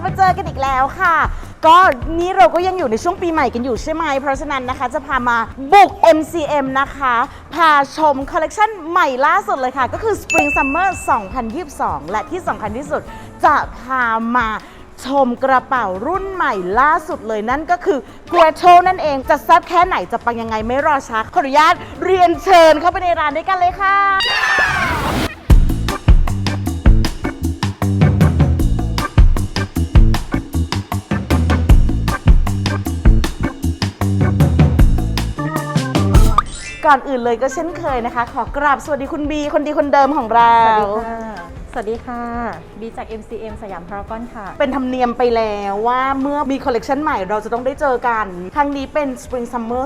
บมาเจอกันอีกแล้วค่ะ ก็นี่เราก็ยังอยู่ในช่วงปีใหม่กันอยู่ใช่ไหม เพราะฉะนั้นนะคะจะพามาบุก MCM นะคะ พาชมคอลเลกชันใหม่ล่าสุดเลยค่ะ ก็คือ Spring Summer 2022 และที่สำคัญที่สุดจะพามาชมกระเป๋ารุ่นใหม่ล่าสุดเลยนั่นก็คือ g r e t o นั่นเองจะแซ่บแค่ไหนจะปังยังไงไม่รอช้าขออนุญาตเรียนเชิญเข้าไปในร้านด้วยกันเลยค่ะ ก่อนอื่นเลยก็เช่นเคยนะคะ ขอกราบสวัสดีคุณบีคนดีคนเดิมของเรา สวัสดีค่ะสวัสดีค่ะบีจาก MCM สยามพารากอนค่ะ เป็นธรรมเนียมไปแล้วว่าเมื่อมีคอลเลกชันใหม่เราจะต้องได้เจอกัน ครั้งนี้เป็น Spring Summer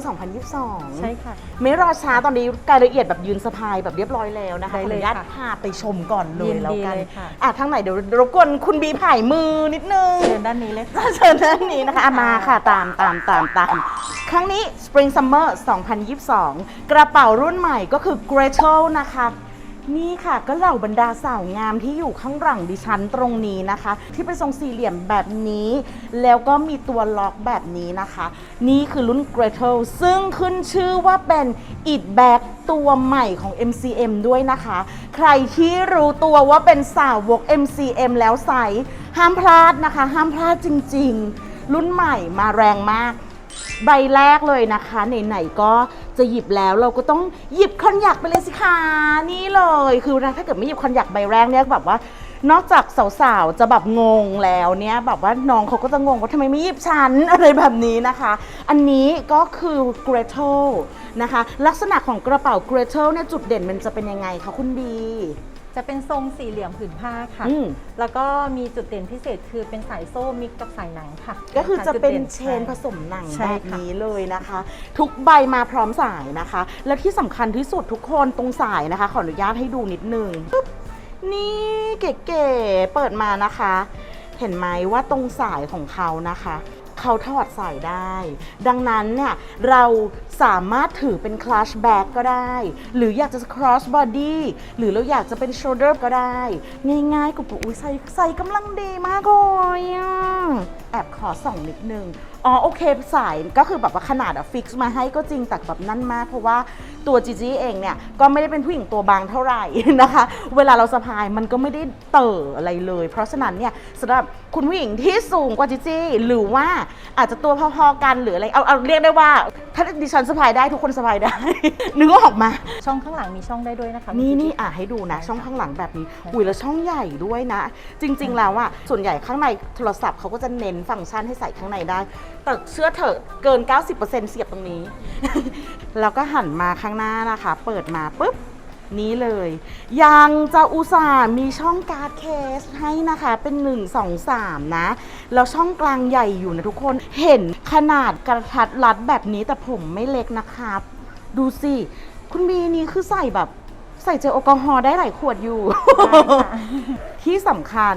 2022 ใช่ค่ะ ไม่รอช้าตอนนี้รายละเอียดแบบยืนสะพายแบบเรียบร้อยแล้วนะคะได้เลยขออนุญาตค่ะพาไปชมก่อนเลยยินดีแล้วกันเลยค่ะอะทางไหนเดี๋ยวรบกวนคุณบีผ่ายมือนิดนึง เชิญด้านนี้เลยค่ะเชิญด้านนี้นะคะอะมาค่ะตามตามตามตามครั้งนี้ Spring Summer 2022 กระเป๋ารุ่นใหม่ก็คือ g r e t e นะคะ นี่ค่ะก็เหล่าบรรดาสาวงามที่อยู่ข้างหลังดิฉันตรงนี้นะคะ ที่เป็นทรงสี่เหลี่ยมแบบนี้ แล้วก็มีตัวล็อกแบบนี้นะคะ นี่คือรุ่น g r e t e ซึ่งขึ้นชื่อว่าเป็น It Bag ตัวใหม่ของ MCM ด้วยนะคะ ใครที่รู้ตัวว่าเป็นสาวก MCM แล้วใส่ห้ามพลาดนะคะ ห้ามพลาดจริง ๆ รุ่นใหม่มาแรงมาก ใบแรกเลยนะคะ ไหนๆก็จะหยิบแล้วเราก็ต้องหยิบคอนยักไปเลยสิคะนี่เลย คือถ้าเกิดไม่หยิบคอนยักใบแรกเนี่ยแบบว่านอกจากสาวๆ จะแบบงงแล้วเนี่ยแบบว่าน้องเขาก็จะงงว่าทำไมไม่หยิบฉันอะไรแบบนี้นะคะ อันนี้ก็คือ g r e t e นะคะ ลักษณะของกระเป๋า g r e t e เนี่ยจุดเด่นมันจะเป็นยังไงคะคุณบี จะเป็นทรงสี่เหลี่ยมผืนผ้าค่ะ อืม แล้วก็มีจุดเด่นพิเศษคือเป็นสายโซ่มิกกับสายหนังค่ะก็คือจะเป็นจุดด่เชนผสมหนังใช่แบบค่ะ นี้เลยนะคะ ทุกใบมาพร้อมสายนะคะ และที่สำคัญที่สุดทุกคนตรงสายนะคะ ขออนุญาตให้ดูนิดนึงปึ๊บนี่เก๋ๆเปิดมานะคะ เห็นไหมว่าตรงสายของเขานะคะ เขาถอดสายได้ ดังนั้นเนี่ยเราสามารถถือเป็น clutch bag ก็ได้ หรืออยากจะ cross body หรือเราอยากจะเป็น shoulder ก็ได้ ง่ายๆกุบๆอุ้ยใส่ใส่กำลังดีมากเลยอะแอบขอส่องนิดนึง อ๋อโอเคสายก็คือแบบว่าขนาดอะฟิกซ์มาให้ก็จริงแต่แบบนั่นมาก เพราะว่าตัวจีจีเองเนี่ยก็ไม่ได้เป็นผู้หญิงตัวบางเท่าไหร่นะคะ เวลาเราสะพายมันก็ไม่ได้เต่ออะไรเลย เพราะฉะนั้นเนี่ยสำหรับคุณผู้หญิงที่สูงกว่าจีจีหรือว่าอาจจะตัวพอๆกันหรืออะไรเอาเอาเรียกได้ว่า ถ้าดิฉันสะพายได้ทุกคนสะพายได้ นึกออกมา ช่องข้างหลังมีช่องได้ด้วยนะคะนี่พี่นี่จิ๊บอะให้ดูนะ ช่องข้างหลังแบบนี้อุ้ยแล้วช่องใหญ่ด้วยนะ จริง ๆ แล้วอะส่วนใหญ่ข้างในโทรศัพท์เขาก็จะเน้นฟังก์ชันให้ใส่ข้างในได้ แต่เชื่อเถอะเกิน 90%เสียบตรงนี้ แล้วก็หันมาข้างหน้านะคะ เปิดมาปุ๊บ นี้เลย ยังจะอุตส่าห์มีช่องการ์ดเคสให้นะคะ เป็น 1 2 3 นะ แล้วช่องกลางใหญ่อยู่นะทุกคน เห็นขนาดกระทัดรัดแบบนี้แต่ผมไม่เล็กนะครับดูสิ คุณบีนี่คือใส่แบบใส่เจลแอลกอฮอล์ได้หลายขวดอยู่ ที่สำคัญ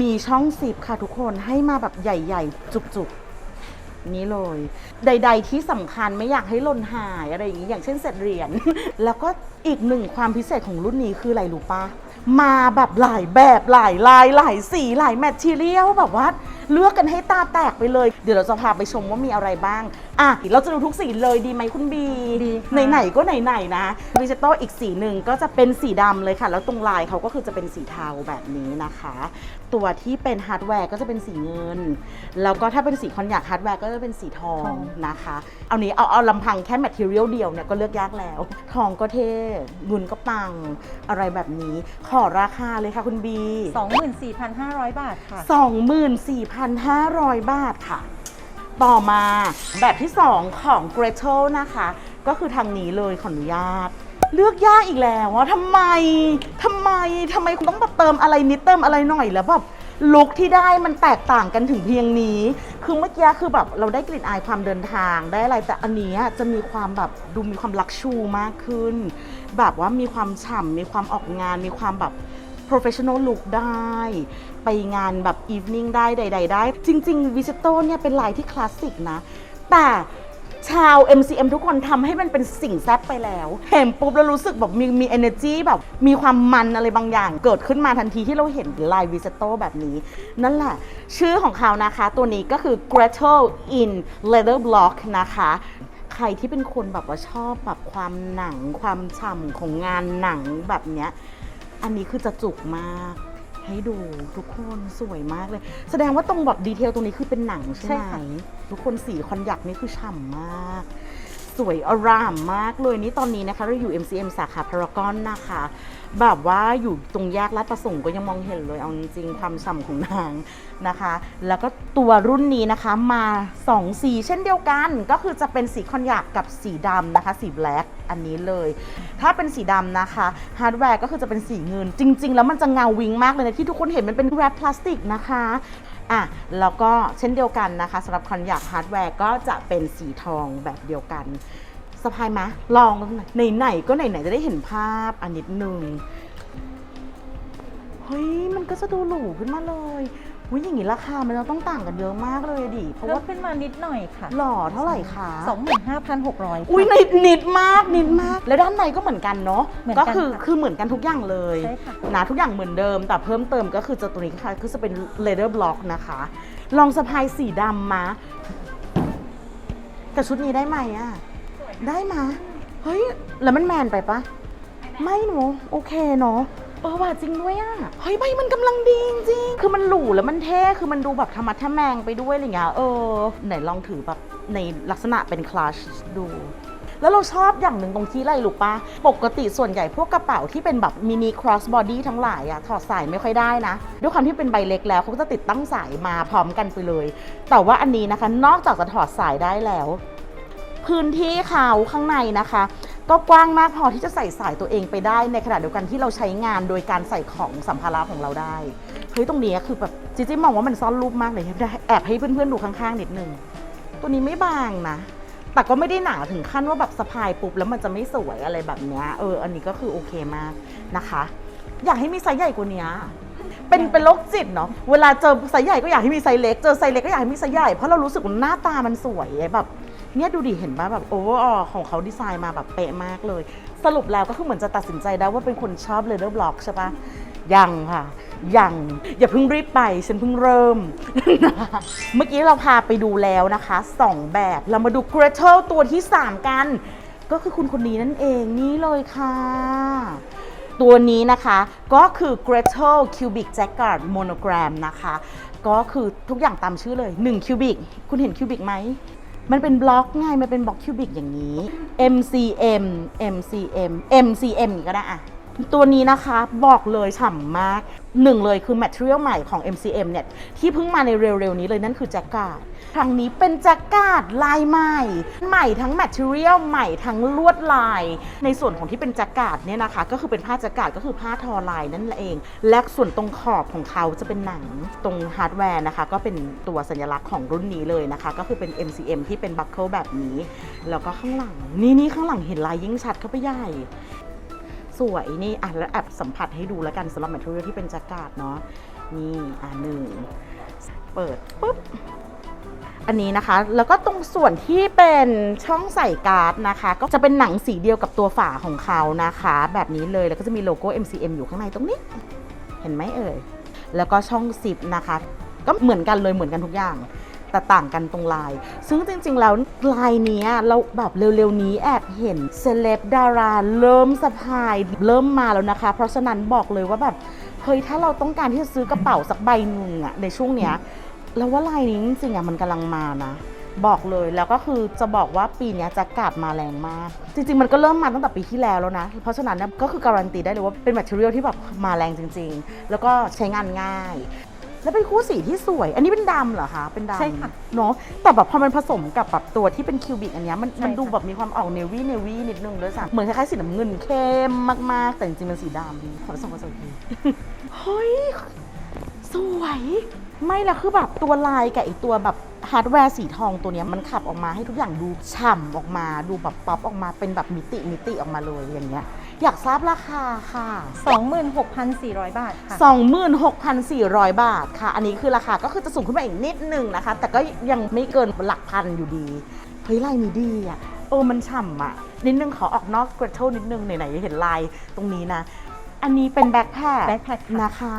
มีช่องซิปค่ะทุกคนให้มาแบบใหญ่ ๆ จุกๆ นี้เลย ใด ๆ ที่สำคัญไม่อยากให้หล่นหายอะไรอย่างนี้อย่างเช่นเศษเหรียญ แล้วก็อีกหนึ่งความพิเศษของรุ่นนี้คืออะไรรู้ปะมาแบบหลายแบบหลายลายหลายสีหลายแมททีเรียลแบบว่า เลือกกันให้ตาแตกไปเลย เดี๋ยวเราจะพาไปชมว่ามีอะไรบ้าง อะเราจะดูทุกสีเลยดีไหมคุณบีดีค่ะ ไหนๆก็ไหนๆนะวิจิโตอีกสีหนึ่งก็จะเป็นสีดำเลยค่ะ แล้วตรงลายเขาก็คือจะเป็นสีเทาแบบนี้นะคะ ตัวที่เป็นฮาร์ดแวร์ก็จะเป็นสีเงิน แล้วก็ถ้าเป็นสีคอนยากฮาร์ดแวร์ก็จะเป็นสีทองนะคะ เอานี้เอาเอาลำพังแค่แมทเทียลเดียวเนี่ยก็เลือกยากแล้ว ทองก็เท่เงินก็ปังอะไรแบบนี้ ขอราคาเลยค่ะคุณบี 24,500 บาทค่ะ 24,500 บาทค่ะ ต่อมาแบบที่ 2 ของ g r e t e นะคะ ก็คือทางนี้เลยขออนุญาต เลือกยากอีกแล้วว่าทำไมทำไมทำไมคุณต้องแบบเติมอะไรนิดเติมอะไรหน่อยแล้วแบบลุคที่ได้มันแตกต่างกันถึงเพียงนี้ คือเมื่อกี้คือแบบเราได้กลิ่นอายความเดินทางได้อะไร แต่อันนี้จะมีความแบบดูมีความลักชูมากขึ้น แบบว่ามีความฉ่ำมีความออกงาน มีความแบบ professional look ได้ ไปงานแบบ evening ได้ใดๆได้ จริงๆ v i s i t o เนี่ยเป็นลายที่คลาสสิกนะ แต่ชาว MCM ทุกคนทำให้มันเป็นสิ่งแซ่บไปแล้ว เห็นปุ๊บแล้วรู้สึกแบบมีมี energy แบบ มีความมันอะไรบางอย่าง เกิดขึ้นมาทันทีที่เราเห็นลายวิสโตแบบนี้ นั่นแหละ ชื่อของเขานะคะตัวนี้ก็คือ Gretel in Leather Block นะคะ ใครที่เป็นคนแบบว่าชอบแบบความหนังความฉ่ำของงานหนังแบบเนี้ย อันนี้คือจะจุกมาก ให้ดูทุกคนสวยมากเลย แสดงว่าตรงแบบดีเทลตรงนี้คือเป็นหนังใช่ใช่ไหมค่ะ ทุกคนสีคอนยักนี่คือฉ่ำมาก สวยอร่ามมากเลยนี่ตอนนี้นะคะ เราอยู่ MCM สาขาพารากอนนะคะ แบบว่าอยู่ตรงแยกลาดประสงค์ก็ยังมองเห็นเลยเอาจริงๆความฉ่ำของนางนะคะ แล้วก็ตัวรุ่นนี้นะคะมา2สีเช่นเดียวกัน ก็คือจะเป็นสีคอนยักกับสีดำนะคะ สีแบล็กอันนี้เลย ถ้าเป็นสีดำนะคะฮาร์ดแวร์ก็คือจะเป็นสีเงิน จริง ๆ แล้วมันจะเงาวิงมากเลยนะที่ทุกคนเห็นมันเป็นแรปพลาสติกนะคะอะแล้วก็เช่นเดียวกันนะคะสำหรับคอนยักฮาร์ดแวร์ก็จะเป็นสีทองแบบเดียวกัน สะพายมะลองไหนๆก็ไหนๆจะได้เห็นภาพอันนิดนึงเฮ้ยมันก็จะดูหรูขึ้นมาเลยอุ้ยอย่างนี้ราคามันจะต้องต่างกันเยอะมากเลยดิ เพราะเพิ่มว่าขึ้นมานิดหน่อยค่ะ หล่อเท่าไหร่คะ25,600 อุ้ยนิดนิดมากนิดมาก แล้วด้านในก็เหมือนกันเนาะเหมือนกัก็นคือค่ะคือเหมือนกันทุกอย่างเลยใช่ค่ะนะทุกอย่างเหมือนเดิม แต่เพิ่มเติมก็คือจะตัวนี้ค่ะคือจะเป็น leather block นะคะ ลองสะพายสีดำมาแต่ชุดนี้ได้ไหมอะ ได้มา เฮ้ย แล้วมันแมนไปปะ ไม่หนูโอเคเนาะ เออว่าจริงด้วยอะเฮ้ยใบมันกำลังดีจริงๆคือมันหรูแล้วมันเท่ คือมันดูแบบธรรมะทะแมงไปด้วยอะไรเงี้ย เออ ไหนลองถือแบบในลักษณะเป็นคลาชดู แล้วเราชอบอย่างหนึ่งตรงที่อะไรรู้ปะ ปกติส่วนใหญ่พวกกระเป๋าที่เป็นแบบมินิครอสบอดี้ทั้งหลายอะถอดสายไม่ค่อยได้นะ ด้วยความที่เป็นใบเล็กแล้วเขาก็จะติดตั้งสายมาพร้อมกันไปเลย แต่ว่าอันนี้นะคะ นอกจากจะถอดสายได้แล้ว พื้นที่เขาข้างในนะคะ ก็กว้างมากพอที่จะใส่สายตัวเองไปได้ในขณะเดียวกันที่เราใช้งานโดยการใส่ของสัมภาระของเราได้เฮ้ยตรงนี้คือแบบจิจิมองว่ามันซ่อนรูปมากเลยแอบให้เพื่อนๆดูข้างๆนิดนึงตัวนี้ไม่บางนะแต่ก็ไม่ได้หนาถึงขั้นว่าแบบสะพายปุ๊บแล้วมันจะไม่สวยอะไรแบบเนี้ยเออ อันนี้ก็คือโอเคมากนะคะ อยากให้มีไซส์ใหญ่กว่านี้เป็นเป็นโรคจิตเนาะเวลาเจอไซส์ใหญ่ก็อยากให้มีไซส์เล็กเจอไซส์เล็กก็อยากให้มีไซส์ใหญ่เพราะเรารู้สึกว่าหน้าตามันสวยแบบ เนี่ยดูดิเห็นป่ะแบบโอเวอร์ออของเขาดีไซน์มาแบบเป๊ะมากเลย สรุปแล้วก็คือเหมือนจะตัดสินใจได้ว่าเป็นคนชอบเลเ t อร์บล็อกใช่ปะยังค่ะยังอย่าเพิ่งรีบไป ฉันเพิ่งเริ่ม เมื่อกี้เราพาไปดูแล้วนะคะสองแบบเรามาดูเกรเทลตัวที่ 3 กัน ก็คือคุณคนนี้นั่นเองนี่เลยค่ะ ตัวนี้นะคะก็คือ Gretel Cubic Jacquard Monogram นะคะ ก็คือทุกอย่างตามชื่อเลย1 cubic คุณเห็น cubic ไหม มันเป็นบล็อกไงมันเป็นบล็อกคิวบิกอย่างนี้ MCM MCM MCM อย่างนี้ก็ได้อะตัวนี้นะคะบอกเลยฉ่ำมากหนึ่งเลยคือ material ใหม่ของ MCM เนี่ยที่เพิ่งมาในเร็วๆนี้เลยนั่นคือแจ็คการ์ด ครั้งนี้เป็นแจ็คกาดลายใหม่ ใหม่ทั้ง material ใหม่ทั้งลวดลาย ในส่วนของที่เป็นแจ็คกาดเนี่ยนะคะ ก็คือเป็นผ้าแจ็คกาดก็คือผ้าทอลายนั่นเอง และส่วนตรงขอบของเขาจะเป็นหนังตรงฮาร์ดแวร์นะคะ ก็เป็นตัวสัญลักษณ์ของรุ่นนี้เลยนะคะ ก็คือเป็น MCM ที่เป็นบัคเกิลแบบนี้ แล้วก็ข้างหลัง นี่นี่ข้างหลังเห็นลายยิ่งชัดเข้าไปใหญ่สวยนี่อะแล้วแอบสัมผัสให้ดูแล้วกันสำหรับแมทเทอเรียลที่เป็นแจ็คกาดเนาะนี่อะหนึ่งเปิดปุ๊บ อันนี้นะคะ แล้วก็ตรงส่วนที่เป็นช่องใส่การ์ดนะคะ ก็จะเป็นหนังสีเดียวกับตัวฝาของเขานะคะ แบบนี้เลยแล้วก็จะมีโลโก้ MCM อยู่ข้างในตรงนี้ เห็นไหมเอ่ย แล้วก็ช่องซิปนะคะ ก็เหมือนกันเลยเหมือนกันทุกอย่างแต่ต่างกันตรงลาย ซึ่งจริงๆ แล้วลายนี้เราแบบเร็วๆ นี้แอบเห็นเซเลบดาราเริ่มสะพายเริ่มมาแล้วนะคะ เพราะฉะนั้นบอกเลยว่าแบบเฮ้ยถ้าเราต้องการที่จะซื้อกระเป๋าสักใบหนึ่งอะในช่วงเนี้ย เราว่าลายนี้จริงๆอะมันกำลังมานะบอกเลยแล้วก็คือจะบอกว่าปีเนี้ยแจ็คกาดมาแรงมาก จริง ๆ มันก็เริ่มมาตั้งแต่ปีที่แล้วแล้วนะ เพราะฉะนั้นเนี่ยก็คือการันตีได้เลยว่าเป็นแมทเทอเรียลที่แบบมาแรงจริง ๆ แล้วก็ใช้งานง่าย แล้วเป็นคู่สีที่สวย อันนี้เป็นดำเหรอคะเป็นดำใช่ค่ะเนาะแต่แบบพอมันผสมกับแบบตัวที่เป็นคิวบิกอันเนี้ยมันใช่มันดูค่ะแบบมีความออกเนวี่เนวี่นิดนึงด้วยซ้ำเหมือนคล้ายๆสีน้ำเงินเข้มมากๆ แต่จริงๆมันสีดำขอส่งมาสวยทีเฮ้ยสวย ไม่ละคือแบบตัวลายกับไอตัวแบบฮาร์ดแวร์สีทองตัวเนี้ยมันขับออกมาให้ทุกอย่างดูฉ่ำออกมาดูแบบป๊อปออกมาเป็นแบบมิติมิติออกมาเลยอย่างเงี้ยอยากทราบราคาค่ะ 26,400 บาทค่ะ 26,400 บาทค่ะ อันนี้คือราคาก็คือจะสูงขึ้นมาอีกนิดนึงนะคะ แต่ก็ยังไม่เกินหลักพันอยู่ดีเฮ้ยลายนี้ดีอะเออมันฉ่ำอะ นิดนึงขอออกนอกกระโชนิดนึงไหนๆเห็นลายตรงนี้นะ อันนี้เป็นแบ็คแพค backpack ค่ะนะคะ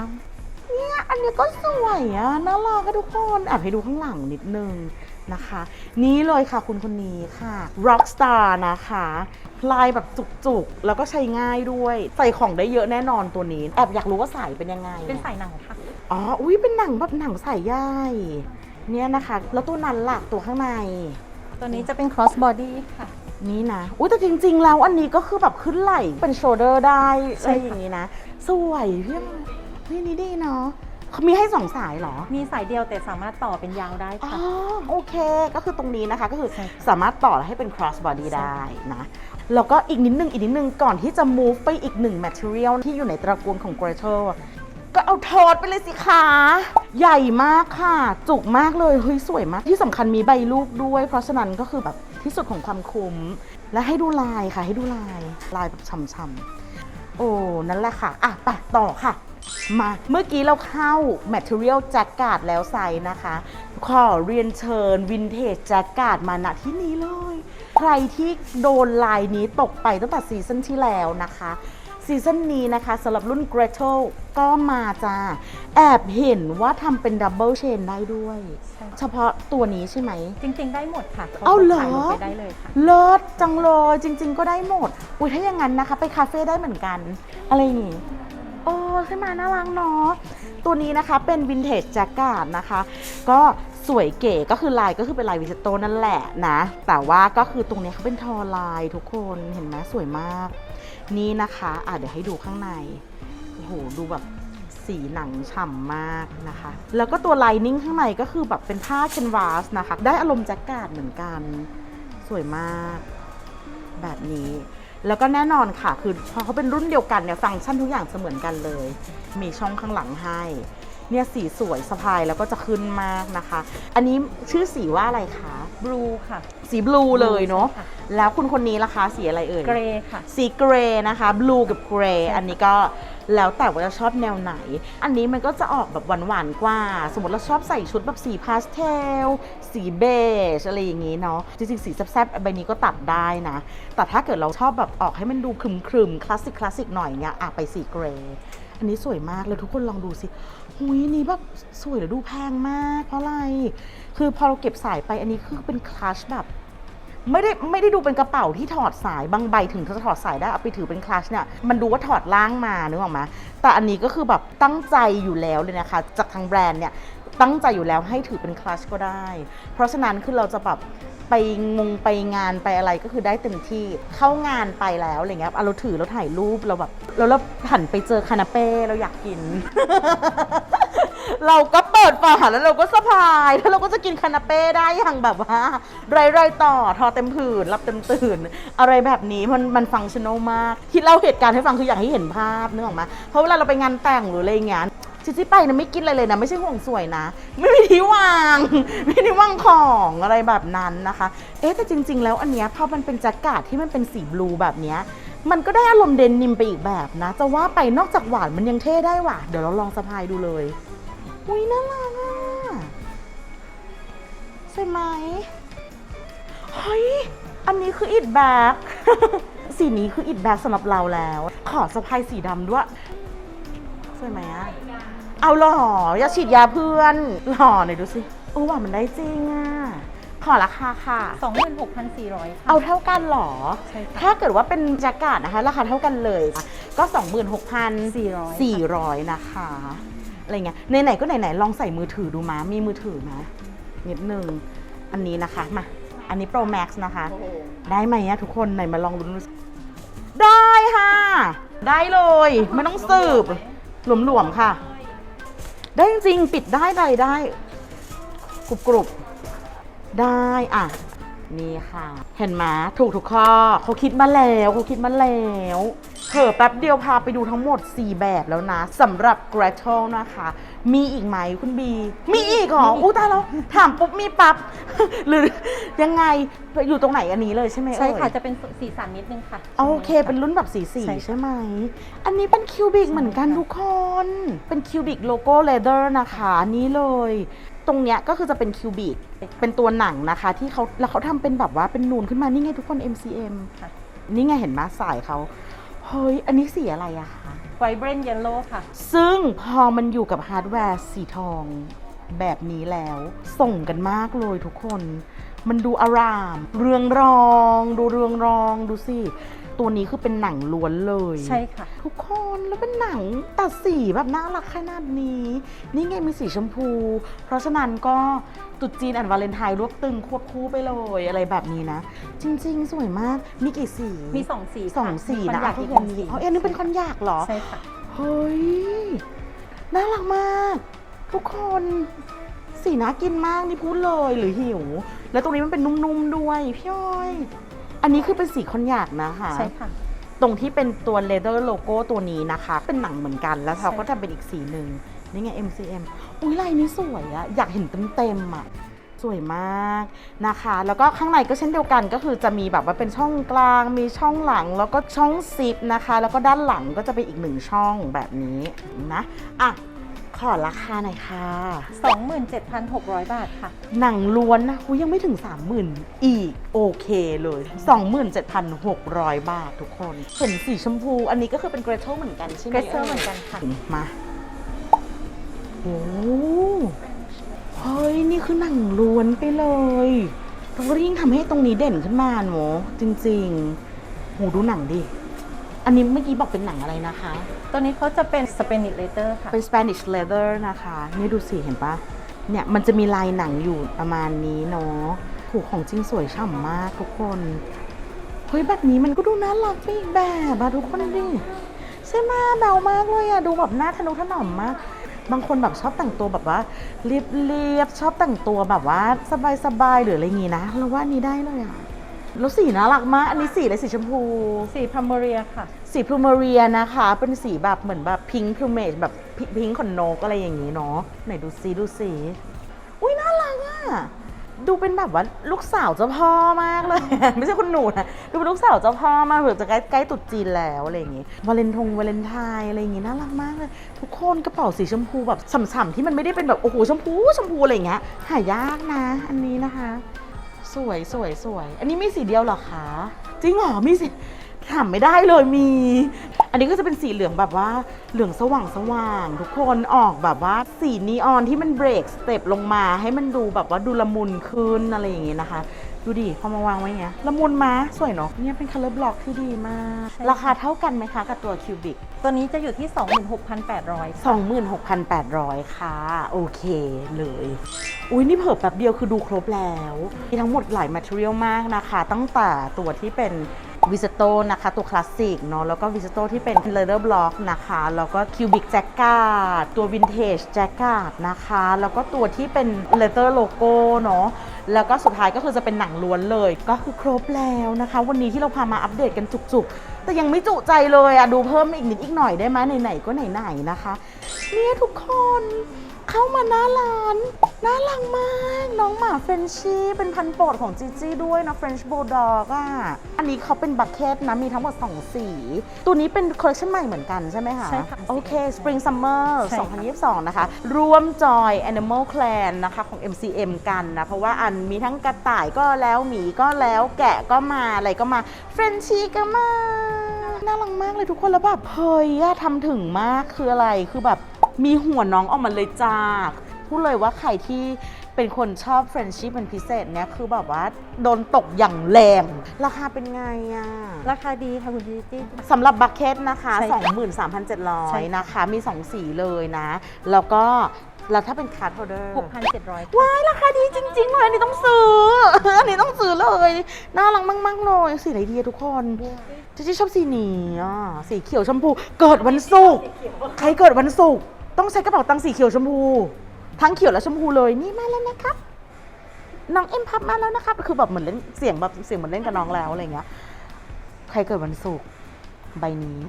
เนี่ยอันนี้ก็สวยอะน่ารักอะทุกคนแอบให้ดูข้างหลังนิดนึงนะคะ นี้เลยค่ะคุณคนนี้ค่ะ Rockstar นะคะลายแบบจุกๆ แล้วก็ใช้ง่ายด้วย ใส่ของได้เยอะแน่นอนตัวนี้ แอบอยากรู้ว่าใส่เป็นยังไง เป็นสายหนังค่ะ อ๋อ อุ้ยเป็นหนังแบบหนังใส่ย่ายเนี่ยนะคะ แล้วตัวนั้นล่ะตัวข้างใน ตัวนี้จะเป็น cross body ค่ะ นี่นะ อุ้ยแต่จริง ๆ แล้วอันนี้ก็คือแบบขึ้นไหล่เป็นโชเดอร์ได้ใช่อะไรค่ะอย่างนี้นะ สวยพี่ เฮ้ยนี่ดีเนาะเขามีให้สองสายเหรอ มีสายเดียวแต่สามารถต่อเป็นยาวได้อ๋อค่ะ โอเค ก็คือตรงนี้นะคะก็คือใช่ค่ะสามารถต่อให้เป็น cross body ได้นะ แล้วก็อีกนิดนึงอีกนิดนึงก่อนที่จะ move ไปอีกหนึ่ง material ที่อยู่ในตระกูลของ g r e t e l ก็เอาโทษไปเลยสิคะ ใหญ่มากค่ะ จุกมากเลย เฮ้ย สวยมาก ที่สำคัญมีใบลูกด้วย เพราะฉะนั้นก็คือแบบที่สุดของความคุ้ม และให้ดูลายค่ะ ให้ดูลาย ลายแบบช่ำๆ โอ้ นั่นแหละค่ะ อะไปต่อค่ะ มาเมื่อกี้เราเข้า Material Jacket แล้วไซส์นะคะ ขอเรียนเชิญ Vintage Jacket มาณที่นี้เลย ใครที่โดนลายนี้ตกไปตั้งแต่ซีซั่นที่แล้วนะคะซีซั่นนี้นะคะสำหรับรุ่น Gretel ก็มาจ้า แอบเห็นว่าทำเป็น Double Chain ได้ด้วยใช่เฉพาะตัวนี้ใช่ไหม จริง ๆ ได้หมดค่ะเอาเหรอขายลงไปได้เลยค่ะเลิศจังเลยจริง ๆ ก็ได้หมด อุ้ยถ้าอย่างนั้นนะคะ ไปคาเฟ่ได้เหมือนกัน อะไรอย่างงี้ โอ้ใช่ไหมน่ารักเนาะตัวนี้นะคะเป็นวินเทจแจ็คการ์ดนะคะ ก็สวยเก๋ก็คือลายก็คือเป็นลายวิสโตนั่นแหละนะ แต่ว่าก็คือตรงนี้เขาเป็นทอลายทุกคนเห็นไหมสวยมาก นี่นะคะอะเดี๋ยวให้ดูข้างในโอ้โหดูแบบสีหนังฉ่ำมากนะคะ แล้วก็ตัวไลนิ่งข้างในก็คือแบบเป็นผ้าแคนวาสนะคะ ได้อารมณ์แจ็คการ์ดเหมือนกัน สวยมาก แบบนี้ แล้วก็แน่นอนค่ะ คือพอเขาเป็นรุ่นเดียวกันเนี่ยฟังก์ชันทุกอย่างจะเหมือนกันเลย มีช่องข้างหลังให้ เนี่ยสีสวยสะพายแล้วก็จะขึ้นมากนะคะ อันนี้ชื่อสีว่าอะไรคะ blue ค่ะ สีบลูเลยเนาะใช่ค่ะแล้วคุณคนนี้ล่ะคะสีอะไรเอ่ย gray ค่ะ สีเกรย์นะคะ บลูกับเกรย์ใช่ค่ะอันนี้ก็ แล้วแต่ว่าจะชอบแนวไหน อันนี้มันก็จะออกแบบหวานๆกว่า สมมติเราชอบใส่ชุดแบบสีพาสเทล สีเบจอะไรอย่างงี้เนาะ จริงๆ สีแซ่บๆใบนี้ก็ตัดได้นะ แต่ถ้าเกิดเราชอบแบบออกให้มันดูครึมๆ คลาสสิกคลาสสิกหน่อยเนี่ยอะไปสีเกรย์อันนี้สวยมากเลยทุกคนลองดูสิหุยนี้แบบสวยแล้วดูแพงมาก เพราะอะไร คือพอเราเก็บสายไปอันนี้คือเป็นคลัชแบบ ไม่ได้ไม่ได้ดูเป็นกระเป๋าที่ถอดสายบางใบถึงจะถอดสายได้เอาไปถือเป็นคลัชเนี่ยมันดูว่าถอดล่างมานึกออกไหมแต่อันนี้ก็คือแบบตั้งใจอยู่แล้วเลยนะคะ จากทางแบรนด์เนี่ยตั้งใจอยู่แล้วให้ถือเป็นคลัชก็ได้ เพราะฉะนั้นคือเราจะแบบไปงงไปงานไปอะไรก็คือได้เต็มที่เข้างานไปแล้วอะไรเงี้ยเอาเราถือเราถ่ายรูปเราแบบแล้วเราหันไปเจอคานาเป้เราอยากกิน เราก็เปิดฝาแล้วเราก็สะพาย แล้วเราก็จะกินคานาเป้ได้อย่างแบบว่าไรๆต่อทอเต็มผืนรับเต็มตื่น อะไรแบบนี้มันมันฟังชั่นอลมากที่เล่าเหตุการณ์ให้ฟังคืออยากให้เห็นภาพนึกออกไหมาเพราะเวลาเราไปงานแต่งหรืออะไรอย่างเงี้ยชิชิไปนะไม่กินอะไรเลยนะ ไม่ใช่ห่วงสวยนะ ไม่มีที่วาง ไม่ได้วางของอะไรแบบนั้นนะคะ เอ๊ะแต่จริง ๆ แล้วอันเนี้ยพอมันเป็นแจ็คเกตที่มันเป็นสีบลูแบบเนี้ยมันก็ได้อารมณ์เดนนิมไปอีกแบบนะ จะว่าไปนอกจากหวานมันยังเท่ได้ว่ะ เดี๋ยวเราลองสะพายดูเลย อุ้ยน่ารักอะใช่ไหมเฮ้ย อันนี้คืออิดแบ็กสีนี้คืออิดแบ็กสำหรับเราแล้ว ขอสะพายสีดำด้วยใช่ไหมอะเอาหล่ออย่าฉีดยาเพื่อนหล่อหน่อยดูสิโอ้ว่ามันได้จริงอะขอราคาค่ะ 26,400 ค่ะ เอาเท่ากันเหรอ ใช่ค่ะ ถ้าเกิดว่าเป็นแจ็คเกตนะคะ ราคาเท่ากันเลย ก็ 26,400 400 400นะคะ อะไรเงี้ยไหนๆก็ไหนๆลองใส่มือถือดูมามีมือถือนะนิดนึงอันนี้นะคะมาอันนี้ Pro Max นะคะ ได้ไหมอะทุกคนไหนมาลองดูได้ค่ะ ได้เลย ไม่ต้องสืบหลวมๆค่ะ ได้จริงปิดได้ได้ได้กรุบกรุบๆได้อะนี่ค่ะ เห็นไหมถูกทุกข้อเขาคิดมาแล้วเขาคิดมาแล้ว เผลอแป๊บเดียวพาไปดูทั้งหมด 4 แบบแล้วนะสำหรับ g r a t e l นะคะ มีอีกไหมคุณบี มีอีกเหรออู้ตายแล้วถามปุ๊บมีปั๊บ หรือยังไงอยู่ตรงไหนอันนี้เลยใช่ไหมใช่ค่ะ เอ่ยจะเป็นสีสันนิดนึงค่ะ โอเค เป็นรุ่นแบบสีสีใช่ค่ะใช่ไหม อันนี้เป็นคิวบิกเหมือนกันทุกคน เป็นคิวบิกโลโก้เลเดอร์นะคะนี่เลย ตรงเนี้ยก็คือจะเป็นคิวบิกเป็นตัวหนังนะคะ ที่เขาแล้วเขาทำเป็นแบบว่าเป็นนูนขึ้นมานี่ไงทุกคน MCM ค่ะ นี่ไงเห็นไหมสายเขา เฮ้ย อันนี้สีอะไรอะคะไวเบรนเยลโล่ค่ะ ซึ่งพอมันอยู่กับฮาร์ดแวร์สีทองแบบนี้แล้ว ส่งกันมากเลยทุกคน มันดูอาราม เรืองรอง ดูเรืองรอง ดูสิ ตัวนี้คือเป็นหนังล้วนเลยใช่ค่ะ ทุกคนแล้วเป็นหนังตัดสีแบบน่ารักขนาดนี้ นี่ไงมีสีชมพู เพราะฉะนั้นก็ตรุดจีนอันวาเลนไทน์รวบตึงควบคู่ไปเลยอะไรแบบนี้นะ จริง ๆ สวยมาก มีกี่สีมีสองสีสองสีค่นะอยากทุอีกกคหนนึ่งสีอ๋ออันนี้เป็นคอนยากเหรอ ใช่ค่ะ เฮ้ย น่ารักมาก ทุกคน สีน่ากินมากนี่พูดเลยหรือหิว แล้วตรงนี้มันเป็นนุ่มๆด้วยพี่อ้อย อันนี้คือเป็นสีคอนยากนะคะใช่ค่ะ ตรงที่เป็นตัว leather logo ตัวนี้นะคะ เป็นหนังเหมือนกันแล้วเขาใช่ก็จะเป็นอีกสีหนึ่งนี่ไง MCM อุ้ยลายนี้สวยอะอยากเห็นเต็มๆอะสวยมากนะคะ แล้วก็ข้างในก็เช่นเดียวกันก็คือจะมีแบบว่าเป็นช่องกลาง มีช่องหลังแล้วก็ช่องซิปนะคะ แล้วก็ด้านหลังก็จะเป็นอีกหนึ่งช่องแบบนี้นะอะ ขอราคาหน่อยค่ะ 27,600 บาทค่ะ หนังล้วนนะคุยยังไม่ถึง 30,000 อีก โอเคเลย 27,600 บาททุกคนเห็นสีชมพู อันนี้ก็คือเป็นเกรเทลเหมือนกันใช่ไหม Gretel เหมือนกันค่ะ มาโอ้เฮ้ย นี่คือหนังล้วนไปเลยแล้วก็ยิ่งทำให้ตรงนี้เด่นขึ้นมาหนูจริงๆโหดูหนังดิ อันนี้เมื่อกี้บอกเป็นหนังอะไรนะคะ ตัวนี้เขาจะเป็น Spanish leather ค่ะ เป็น Spanish leather นะคะ นี่ดูสิเห็นปะเนี่ยมันจะมีลายหนังอยู่ประมาณนี้เนาะถูกของจริงสวยฉ่ำมากทุกคน เฮ้ยแบบนี้มันก็ดูน่ารักไปอีกแบบอะทุกคนดิใช่ไหมเบามากเลยอะดูแบบน่าทะนุถนอมมาก บางคนแบบชอบแต่งตัวแบบว่าเรียบเรีบๆชอบแต่งตัวแบบว่าสบายสบายๆหรืออะไรงี้นะเราว่านนี้ได้เลยอะ แล้วสีน่ารักมาก อันนี้สีอะไรสีชมพู สีพ r ม m เรียค่ะ สีพลูเมเรียนะคะ เป็นสีแบบเหมือนแบบพิงค์พลูเมจแบบพิงค์ขนนกอะไรอย่างนี้เนาะไหนดูสีดูสี อุ้ยน่ารักอะดูเป็นแบบว่าลูกสาวเจ้าพ่อมากเลย ไม่ใช่คุณหนูนะดูเป็นลูกสาวเจ้าพ่อมากเผื่อจะใกล้ใกล้ตรุษจีนแล้วอะไรอย่างงี้วาเลนทงวาเลนไทน์อะไรอย่างงี้น่ารักมากเลย ทุกคนกระเป๋าสีชมพูแบบฉ่ำๆที่มันไม่ได้เป็นแบบโอ้โหชมพูชมพูอะไรอย่างเงี้ยหายากนะ อันนี้นะคะ สวยสวยสวย อันนี้มีสีเดียวเหรอคะ จริงเหรอ มีสีถามไม่ได้เลยมี อันนี้ก็จะเป็นสีเหลืองแบบว่าเหลืองสว่างสว่างทุกคนออกแบบว่าสีนีออนที่มันเบรกสเต็ปลงมาให้มันดูแบบว่าดูละมุนขึ้นอะไรอย่างเงี้ยนะคะ ดูดิพอมาวางไว้เงี้ยละมุนมาสวยเนาะเนี่ยเป็นคัลเลอร์บล็อกที่ดีมาก ใช่ ราคาเท่ากันไหมคะกับตัวคิวบิก ตัวนี้จะอยู่ที่ 26,800ค่ะ26,800 ค่ะ โอเคเลย อุ้ยนี่เผิ่แป๊บเดียวคือดูครบแล้ว มีทั้งหมดหลาย material มากนะคะ ตั้งแต่ตัวที่เป็น วิสโตนะคะตัวคลาสสิกเนาะแล้วก็วิสโตที่เป็น leather block นะคะแล้วก็ cubic jacket ตัว vintage jacket นะคะ แล้วก็ตัวที่เป็น leather logo เนาะแล้วก็สุดท้ายก็คือจะเป็นหนังล้วนเลย ก็คือครบแล้วนะคะ วันนี้ที่เราพามาอัปเดตกันจุกๆ แต่ยังไม่จุใจเลยอะดูเพิ่มอีกนิดอีกหน่อยได้ไหมไหนๆก็ไหนๆนะคะ เนี่ยทุกคน เข้ามาหน้าร้านน่ารักมาก น้องหมาเฟรนชี่เป็นพันธุ์โปรดของจีจี้ด้วยนะ French Bulldog อะ อันนี้เขาเป็นบัคเก็ตนะ มีทั้งหมด 2 สี ตัวนี้เป็นคอลเลคชันใหม่เหมือนกันใช่ไหมคะใช่ค่ะโอเค Spring Summer ใช่ค่ะ2022 นะคะร่วมจอย Animal Clan นะคะของ MCM กันนะ เพราะว่าอันมีทั้งกระต่ายก็แล้วหมีก็แล้วแกะก็มาอะไรก็มาเฟรนชี่ก็มาน่ารักมากเลยทุกคนแล้วแบบเฮ้ยอะทำถึงมากคืออะไรคือแบบ มีหัวน้องออกมาเลยจ้าพูดเลยว่าใครที่เป็นคนชอบเฟรนชิพเป็นพิเศษเนี่ยคือแบบว่าโดนตกอย่างแรง ราคาเป็นไงอะราคาดีค่ะคุณจีจี้ สำหรับบัคเก็ตนะคะ ใช่ค่ะ23,700 นะคะ มี 2 สีเลยนะ แล้วก็แล้วถ้าเป็นคาร์ดโฮเดอร์6,700ค่ะว้ายราคาดีจริง ๆ เลย อันนี้ต้องซื้อ อันนี้ต้องซื้อเลย น่ารักมาก ๆ เลย สีไหนดีอะทุกคนเจะชอบสีนี้อะสีเขียวชมพู เกิดวันศุกร์ใครเกิดวันศุกร์ ต้องใช้กระเป๋าตังค์สีเขียวชมพู ทั้งเขียวและชมพูเลยนี่มาแล้วนะครับน้องเอ็มพับมาแล้วนะครับคือแบบเหมือนเล่นเสียงแบบเสียงเหมือนเล่นกับน้องแล้วอะไรเงี้ยใครเกิดวันศุกร์ใบนี้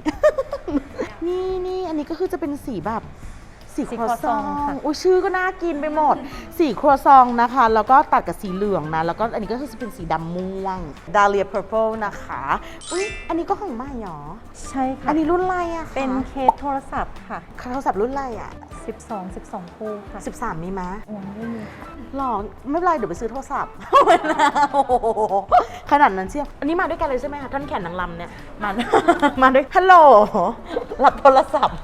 นี่นี่อันนี้ก็คือจะเป็นสีแบบ สีสีครัวครัวซซอองงค่ะอุ้ยชื่อก็น่ากินไปหมด สีครัวซองนะคะ แล้วก็ตัดกับสีเหลืองนะ แล้วก็อันนี้ก็คือจะเป็นสีดำม่วง Dahlia Purple นะคะอุ้ยอันนี้ก็ของใหม่หรอ ใช่ค่ะ อันนี้รุ่นอะไรอะคะเป็นเคสโทรศัพท์ค่ะ โทรศัพท์รุ่นอะไรอะ12 12คู่ค่ะ 13 มีไหมะโอ้ไม่มีค่ะหรอไม่เป็นไรเดี๋ยวไปซื้อโทรศัพท์โอ้โหขนาดนั้นเชียวอันนี้มาด้วยกันเลยใช่ไหมคะท่านแขนนางลำเนี่ยมามาด้วยฮัลโหลรับโทรศัพท์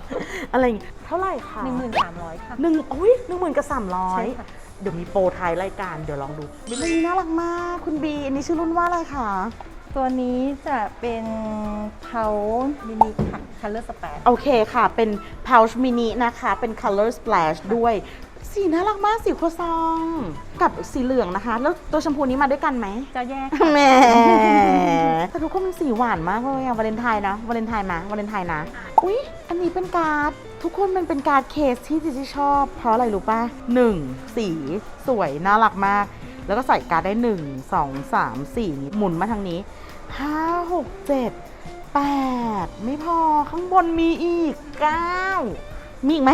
อะไรอย่างงี้เท่าไหร่คะ1,300ค่ะ หนึ่งโอ้ยหนึ่งหมื่นกับสามร้อยใช่ค่ะ เดี๋ยวมีโปรท้ายรายการเดี๋ยวลองดูบิลลี่น่ารักมากคุณบีอันนี้ชื่อรุ่นว่าอะไรคะตัวนี้จะเป็นเทามินิค่ะ Color Splash โอเคค่ะ เป็น pouch mini นะคะ เป็น color splash ด้วย สีน่ารักมากสีครัวซอง กับสีเหลืองนะคะ แล้วตัวแชมพูนี้มาด้วยกันไหม จะแยกแหมแต่ทุกคนมันสีหวานมากเลยอะวาเลนไทน์นะวาเลนไทน์นะวาเลนไทน์นะ อุ๊ย อันนี้เป็นการ์ด ทุกคนมันเป็นการเคสที่ดิจิชอบ เพราะอะไรรู้ป่ะหนึ่งสีสวยน่ารักมาก แล้วก็ใส่การ์ดได้หนึ่งสองสามสี่หมุนมาทางนี้ห้าหกเจ็ดแปดไม่พอข้างบนมีอีกเก้า มีอีกไหม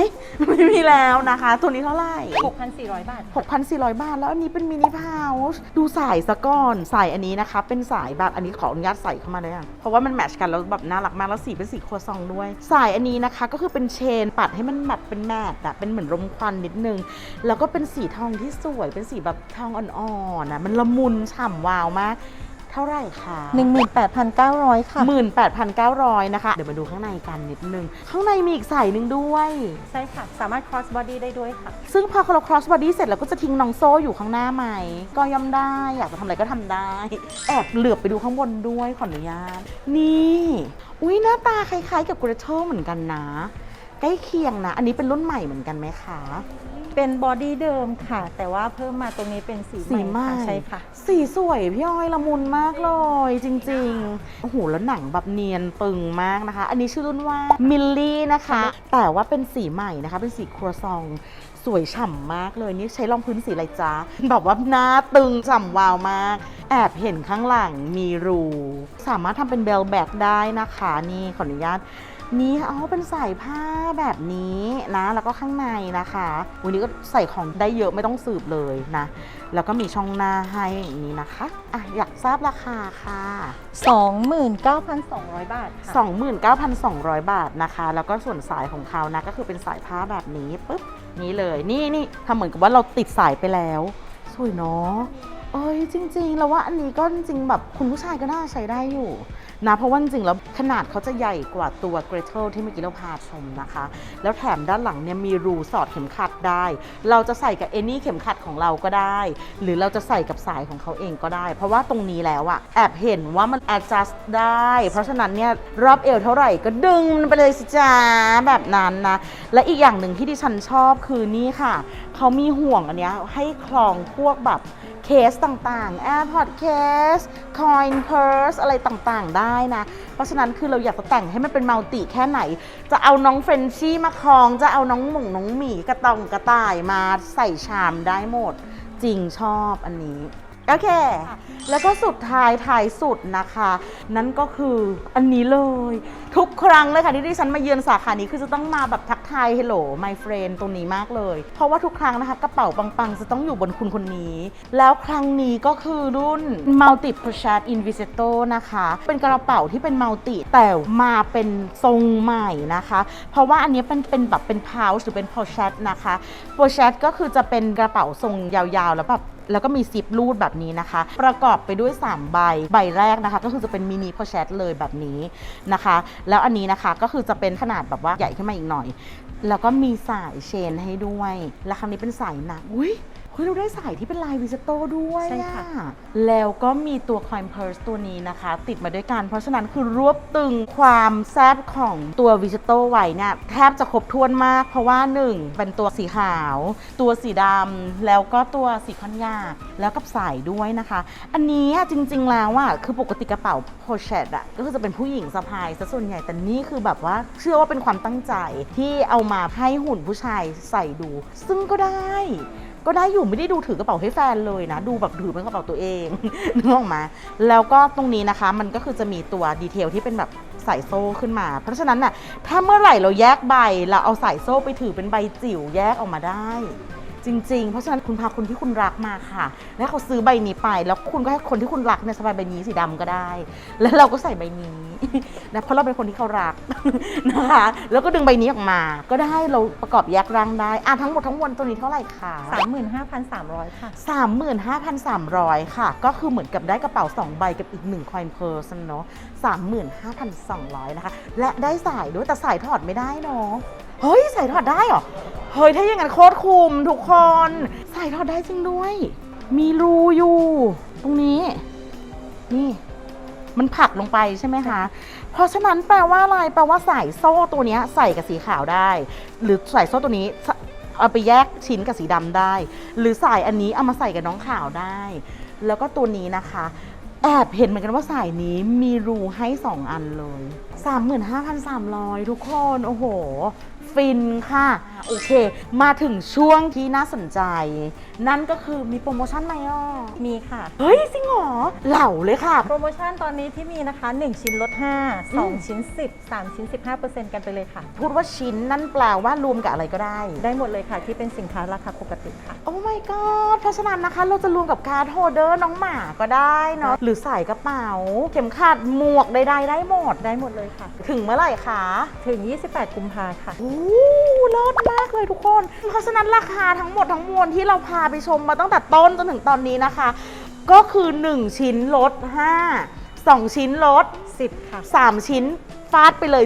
ไม่มีแล้วนะคะ ตัวนี้เท่าไหร่ 6,400 บาท 6,400 บาท แล้วอันนี้เป็นมินิพาวช์ดูสายซะก่อนสายอันนี้นะคะ เป็นสายแบบอันนี้ขออนุญาตใส่เข้ามาเลยอะเพราะว่ามันแมทชกันแล้วแบบน่ารักมากแล้วสีเป็นสีครัวซองด้วย สายอันนี้นะคะก็คือเป็นเชนปัดให้มันแบบเป็นแมทอะเป็นเหมือนรมควันนิดนึง แล้วก็เป็นสีทองที่สวยเป็นสีแบบทองอ่อนๆนะมันละมุนฉ่ำวาวมากเท่าไหร่คะ18,900 ค่ะ 18,900 นะคะ เดี๋ยวมาดูข้างในกันนิดนึง ข้างในมีอีกสายหนึ่งด้วย ใช่ค่ะ สามารถ cross body ได้ด้วยค่ะ ซึ่งพอเรา cross body เสร็จเราก็จะทิ้งน้องโซ่อยู่ข้างหน้าไหม ก็ย่อมได้ อยากจะทำอะไรก็ทำได้ แอบเหลือบไปดูข้างบนด้วยขออนุญาต นี่ อุ้ยหน้าตาคล้ายๆ กับกระเทเหมือนกันนะ ใกล้เคียงนะ อันนี้เป็นรุ่นใหม่เหมือนกันไหมคะ เป็นบอดี้เดิมค่ะ แต่ว่าเพิ่มมาตรงนี้เป็นสีสีใหม่ค่ะใช่ค่ะ สีสวยพี่อ้อยละมุนมากเลย จริงๆโอ้โหแล้วหนังแบบเนียนตึงมากนะคะ อันนี้ชื่อรุ่นว่ามิลลี่นะคะ แต่ว่าเป็นสีใหม่นะคะ เป็นสีครัวซองสวยฉ่ำมากเลยนี่ใช้รองพื้นสีอะไรจ๊ะแบบว่าหน้าตึงฉ่ำวาวมาก แอบเห็นข้างหลังมีรู สามารถทำเป็นเบลแบกได้นะคะ นี่ขออนุญาต นี่อ๋อเป็นสายผ้าแบบนี้นะ แล้วก็ข้างในนะคะ วันนี้ก็ใส่ของได้เยอะไม่ต้องสืบเลยนะ แล้วก็มีช่องหน้าให้อย่างนี้นะคะอะอยากทราบราคาค่ะ 29,200 บาทค่ะ 29,200 บาทนะคะ แล้วก็ส่วนสายของเขานะก็คือเป็นสายผ้าแบบนี้ปุ๊บนี้เลยนี่นี่ทำเหมือนกับว่าเราติดสายไปแล้วสวยเนาะเอ้ยจริงๆ แล้วว่าอันนี้ก็จริงๆแบบคุณผู้ชายก็น่าใช้ได้อยู่ นะเพราะว่าจริงๆแล้วขนาดเขาจะใหญ่กว่าตัวเกรเทลที่เมื่อกี้เราพาชมนะคะ แล้วแถมด้านหลังเนี่ยมีรูสอดเข็มขัดได้ เราจะใส่กับเอนี่เข็มขัดของเราก็ได้ หรือเราจะใส่กับสายของเขาเองก็ได้ เพราะว่าตรงนี้แล้วอะแอบเห็นว่ามัน adjust ได้ เพราะฉะนั้นเนี่ยรอบเอวเท่าไหร่ก็ดึงมันไปเลยสิจ้าแบบนั้นนะ และอีกอย่างหนึ่งที่ดิฉันชอบคือนี่ค่ะ เขามีห่วงอันเนี้ยให้คล้องพวกแบบ เคสต่างๆ AirPod case coin purse อะไรต่างๆ ได้นะ เพราะฉะนั้นคือเราอยากจะแต่งให้มันเป็นมัลติแค่ไหน จะเอาน้องเฟรนชี่มาคลอง จะเอาน้องหม่งน้องหมีกระตองกระต่ายมาใส่ชามได้หมด จริงชอบอันนี้ โอเค แล้วก็สุดท้ายท้ายสุดนะคะ นั่นก็คืออันนี้เลย ทุกครั้งเลยค่ะที่ดิฉันมาเยือนสาขานี้คือจะต้องมาแบบทักทาย hello my friend ตรงนี้มากเลย เพราะว่าทุกครั้งนะคะ กระเป๋าปังๆ จะต้องอยู่บนคุณคนนี้ แล้วครั้งนี้ก็คือรุ่น multi p o c h e t invisato นะคะ เป็นกระเป๋าที่เป็น multi แต่มาเป็นทรงใหม่นะคะ เพราะว่าอันนี้เป็นเป็นแบบเป็น pouch หรือเป็น p o c h e t นะคะ p o c h e t ก็คือจะเป็นกระเป๋าทรงยาวๆ แล้วแบบแล้วก็มีซิปรูดแบบนี้นะคะ ประกอบไปด้วย 3 ใบ ใบแรกนะคะ ก็คือจะเป็นมินิโพอแชตเลยแบบนี้นะคะ แล้วอันนี้นะคะก็คือจะเป็นขนาดแบบว่าใหญ่ขึ้นมาอีกหน่อย แล้วก็มีสายเชนให้ด้วย และครั้งนี้เป็นสายหนัก อุ้ย เฮ้ยเราได้สายที่เป็นลายวิสโตด้วยใช่ค่ะ อแล้วก็มีตัวคอยเพิร์สตัวนี้นะคะ ติดมาด้วยกัน เพราะฉะนั้นคือรวบตึงความแซบของตัววิสโตไว้เนี่ยแทบจะครบถ้วนมาก เพราะว่าหนึ่งเป็นตัวสีขาว ตัวสีดำแล้วก็ตัวสีคอนยากแล้วกับสายด้วยนะคะ อันนี้อะจริงๆแล้วอะคือปกติกระเป๋าโพเชตอะก็คือจะเป็นผู้หญิงสะพายซะส่วนใหญ่แต่นี่คือแบบว่าเชื่อว่าเป็นความตั้งใจที่เอามาให้หุ่นผู้ชายใส่ดู ซึ่งก็ได้ ก็ได้อยู่ไม่ได้ดูถือกระเป๋าให้แฟนเลยนะ ดูแบบถือเป็นกระเป๋าตัวเอง นึกออกมา แล้วก็ตรงนี้นะคะมันก็คือจะมีตัวดีเทลที่เป็นแบบสายโซ่ขึ้นมา เพราะฉะนั้นน่ะถ้าเมื่อไหร่เราแยกใบเราเอาสายโซ่ไปถือเป็นใบจิ๋วแยกออกมาได้ จริงๆ เพราะฉะนั้นคุณพาคนที่คุณรักมาค่ะ แล้วเขาซื้อใบนี้ไป แล้วคุณก็ให้คนที่คุณรักเนี่ยสบายใบนี้สีดำก็ได้ แล้วเราก็ใส่ใบนี้ นะเพราะเราเป็นคนที่เขารัก นะคะ แล้วก็ดึงใบนี้ออกมา ก็ได้เราประกอบแยกร่างได้อะทั้งหมดทั้งมวลตัวนี้เท่าไหร่คะ35,300 ค่ะ 35,300 ค่ะ ก็คือเหมือนกับได้กระเป๋า 2 ใบกับอีก1คอยน์เพอร์ซันเนาะ35,200 นะคะ และได้สายด้วยแต่สายถอดไม่ได้เนาะ เฮ้ยสายถอดได้เหรอ เฮ้ยถ้าอย่างนั้นโคตรคุมทุกคนสายถอดได้จริงด้วย มีรูอยู่ ตรงนี้ นี่มันผลักลงไปใช่ไหมคะ เพราะฉะนั้นแปลว่าอะไร แปลว่าสายโซ่ตัวเนี้ยใส่กับสีขาวได้ หรือสายโซ่ตัวนี้สเอาไปแยกชิ้นกับสีดำได้ หรือสายอันนี้เอามาใส่กับน้องขาวได้ แล้วก็ตัวนี้นะคะ แอบเห็นเหมือนกันว่าสายนี้มีรูให้ 2 อันเลย 35,300 ทุกคน โอ้โห ฟินค่ะโอเค มาถึงช่วงที่น่าสนใจ นั่นก็คือมีโปรโมชั่นไหมอะมีค่ะ เฮ้ยจริงเหรอเหล่าเลยค่ะ โปรโมชั่นตอนนี้ที่มีนะคะ 1 ชิ้นลด5อืม2ชิ้น 10 3 ชิ้น 15%กันไปเลยค่ะ พูดว่าชิ้นนั่นแปลว่ารวมกับอะไรก็ได้ ได้หมดเลยค่ะที่เป็นสินค้าราคาปกติค่ะ โอ้ my god เพราะฉะนั้นนะคะ เราจะรวมกับการ์ดโฮลเดอร์น้องหมาก็ได้เนาะหรือใส่กระเป๋า เข็มขัดหมวกใดๆได้หมด ได้หมดเลยค่ะ ถึงเมื่อไหร่คะ ถึง 28 กุมภาค่ะ โอ้เลิศมากเลยทุกคน เพราะฉะนั้นราคาทั้งหมดทั้งมวลที่เราพาไปชมมาตั้งแต่ต้นจนถึงตอนนี้นะคะ ก็คือ 1 ชิ้นลด5 2 ชิ้นลด10 ค่ะ 3 ชิ้นฟาดไปเลย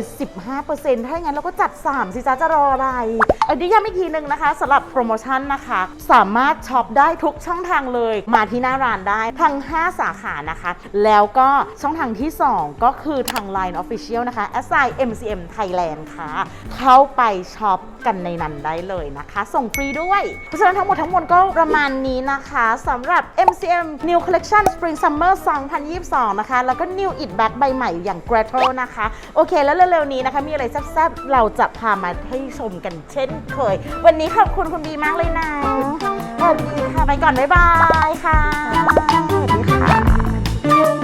15%ถ้าอย่างนั้นเราก็จัด 3 สิจ้าจะรออะไร อันนี้ย้ำอีกทีหนึ่งนะคะสำหรับโปรโมชั่นนะคะ สามารถช็อปได้ทุกช่องทางเลย มาที่หน้าร้านได้ทั้ง 5 สาขานะคะ แล้วก็ช่องทางที่ 2 ก็คือทาง Line Official นะคะ a s i MCM Thailand ค่ะ เข้าไปช็อปกันในนั้นได้เลยนะคะ ส่งฟรีด้วย เพราะฉะนั้นทั้งหมดทั้งมวลก็ประมาณนี้นะคะสำหรับ MCM New Collection Spring Summer 2022 นะคะ แล้วก็ New It Back ใบใหม่อย่าง g r a t o นะคะโอเค แล้วเร็วๆนี้นะคะ มีอะไรแซ่บๆ เราจะพามาให้ชมกันเช่นเคย วันนี้ขอบคุณคุณบีมากเลยนะสวัสดีค่ะ ไปก่อน บ๊ายบายค่ะสวัสดีค่ะ